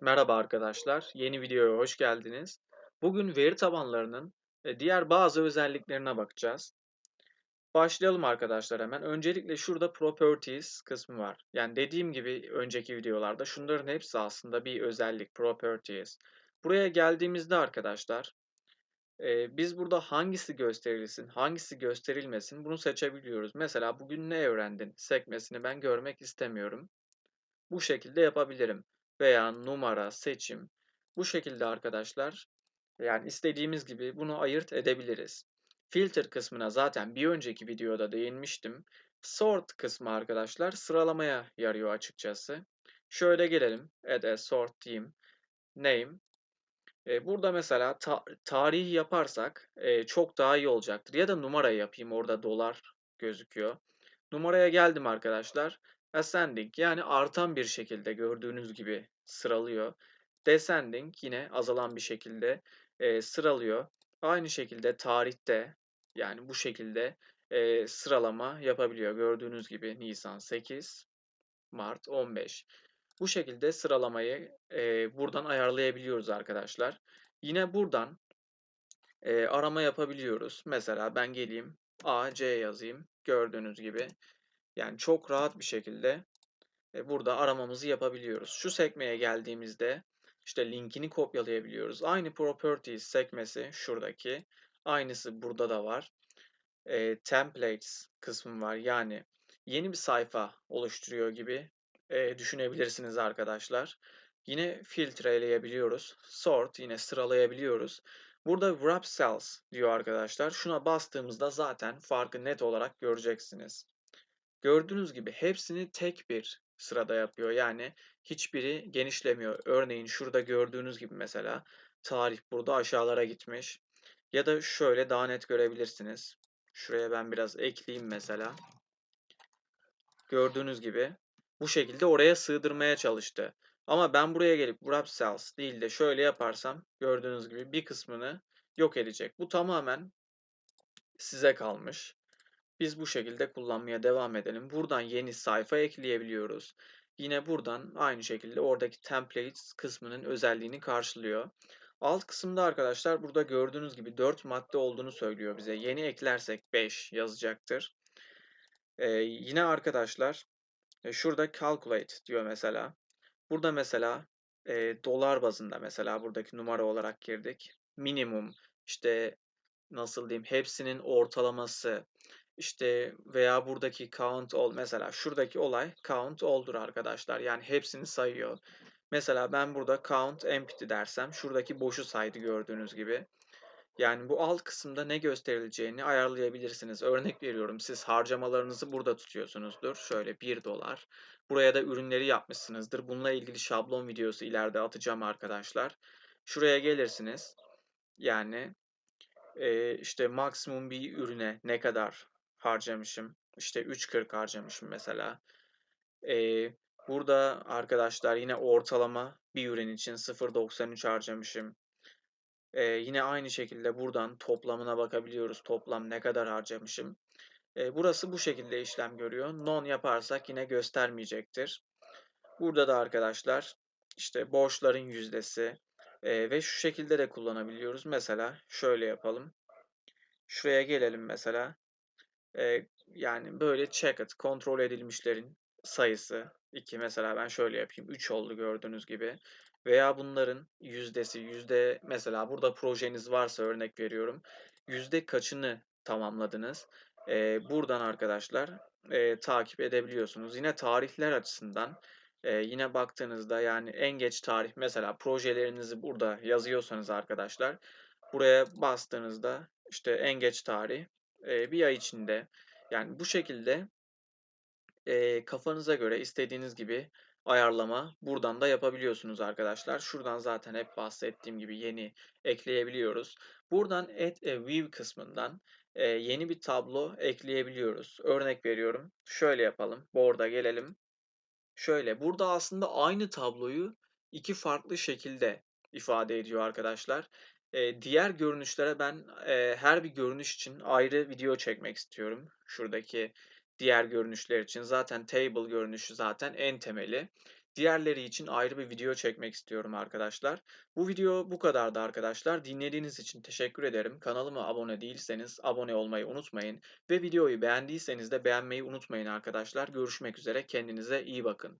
Merhaba arkadaşlar, yeni videoya hoş geldiniz. Bugün veri tabanlarının e, diğer bazı özelliklerine bakacağız. Başlayalım arkadaşlar hemen. Öncelikle şurada Properties kısmı var. Yani dediğim gibi önceki videolarda şunların hepsi aslında bir özellik, Properties. Buraya geldiğimizde arkadaşlar, e, biz burada hangisi gösterilsin, hangisi gösterilmesin bunu seçebiliyoruz. Mesela bugün ne öğrendin sekmesini ben görmek istemiyorum. Bu şekilde yapabilirim. Veya numara, seçim. Bu şekilde arkadaşlar yani istediğimiz gibi bunu ayırt edebiliriz. Filter kısmına zaten bir önceki videoda değinmiştim. Sort kısmı arkadaşlar sıralamaya yarıyor açıkçası. Şöyle gelelim. Add a sort diyeyim. Name. E, burada mesela ta tarihi yaparsak e, çok daha iyi olacaktır. Ya da numara yapayım. Orada dolar gözüküyor. Numaraya geldim arkadaşlar. Ascending yani artan bir şekilde gördüğünüz gibi sıralıyor. Descending yine azalan bir şekilde e, sıralıyor. Aynı şekilde tarihte yani bu şekilde e, sıralama yapabiliyor. Gördüğünüz gibi Nisan 8, Mart 15. Bu şekilde sıralamayı e, buradan ayarlayabiliyoruz arkadaşlar. Yine buradan e, arama yapabiliyoruz. Mesela ben geleyim A, C yazayım. Gördüğünüz gibi. Yani çok rahat bir şekilde e, burada aramamızı yapabiliyoruz. Şu sekmeye geldiğimizde işte linkini kopyalayabiliyoruz. Aynı properties sekmesi şuradaki. Aynısı burada da var. E, templates kısmı var. Yani yeni bir sayfa oluşturuyor gibi e, düşünebilirsiniz arkadaşlar. Yine filtreleyebiliyoruz. Sort yine sıralayabiliyoruz. Burada wrap cells diyor arkadaşlar. Şuna bastığımızda zaten farkı net olarak göreceksiniz. Gördüğünüz gibi hepsini tek bir sırada yapıyor. Yani hiçbiri genişlemiyor. Örneğin şurada gördüğünüz gibi mesela tarih burada aşağılara gitmiş. Ya da şöyle daha net görebilirsiniz. Şuraya ben biraz ekleyeyim mesela. Gördüğünüz gibi bu şekilde oraya sığdırmaya çalıştı. Ama ben buraya gelip wrap cells değil de şöyle yaparsam gördüğünüz gibi bir kısmını yok edecek. Bu tamamen size kalmış. Biz bu şekilde kullanmaya devam edelim. Buradan yeni sayfa ekleyebiliyoruz. Yine buradan aynı şekilde oradaki templates kısmının özelliğini karşılıyor. Alt kısımda arkadaşlar burada gördüğünüz gibi 4 madde olduğunu söylüyor bize. Yeni eklersek 5 yazacaktır. Ee, yine arkadaşlar e, şurada calculate diyor mesela. Burada mesela e, dolar bazında mesela buradaki numara olarak girdik. Minimum işte nasıl diyeyim hepsinin ortalaması işte veya buradaki count all mesela şuradaki olay count all'dur arkadaşlar. Yani hepsini sayıyor. Mesela ben burada count empty dersem şuradaki boşu saydı gördüğünüz gibi. Yani bu alt kısımda ne gösterileceğini ayarlayabilirsiniz. Örnek veriyorum siz harcamalarınızı burada tutuyorsunuzdur. Şöyle 1 dolar. Buraya da ürünleri yapmışsınızdır. Bununla ilgili şablon videosu ileride atacağım arkadaşlar. Şuraya gelirsiniz. Yani işte maksimum bir ürüne ne kadar harcamışım. İşte 3.40 harcamışım mesela. Ee, burada arkadaşlar yine ortalama bir ürün için 0.93 harcamışım. Ee, yine aynı şekilde buradan toplamına bakabiliyoruz. Toplam ne kadar harcamışım. Ee, burası bu şekilde işlem görüyor. Non yaparsak yine göstermeyecektir. Burada da arkadaşlar işte borçların yüzdesi e, ve şu şekilde de kullanabiliyoruz. Mesela şöyle yapalım. Şuraya gelelim mesela. E, yani böyle checked, kontrol edilmişlerin sayısı 2 mesela ben şöyle yapayım 3 oldu gördüğünüz gibi. Veya bunların yüzdesi yüzde mesela burada projeniz varsa örnek veriyorum. Yüzde kaçını tamamladınız? E, buradan arkadaşlar e, takip edebiliyorsunuz. Yine tarihler açısından e, yine baktığınızda yani en geç tarih mesela projelerinizi burada yazıyorsanız arkadaşlar buraya bastığınızda işte en geç tarih e, bir ay içinde yani bu şekilde e, kafanıza göre istediğiniz gibi ayarlama buradan da yapabiliyorsunuz arkadaşlar. Şuradan zaten hep bahsettiğim gibi yeni ekleyebiliyoruz. Buradan Add a View kısmından e, yeni bir tablo ekleyebiliyoruz. Örnek veriyorum. Şöyle yapalım. Board'a gelelim. Şöyle burada aslında aynı tabloyu iki farklı şekilde ifade ediyor arkadaşlar. Diğer görünüşlere ben e, her bir görünüş için ayrı video çekmek istiyorum. Şuradaki diğer görünüşler için zaten table görünüşü zaten en temeli. Diğerleri için ayrı bir video çekmek istiyorum arkadaşlar. Bu video bu kadardı arkadaşlar. Dinlediğiniz için teşekkür ederim. Kanalıma abone değilseniz abone olmayı unutmayın ve videoyu beğendiyseniz de beğenmeyi unutmayın arkadaşlar. Görüşmek üzere. Kendinize iyi bakın.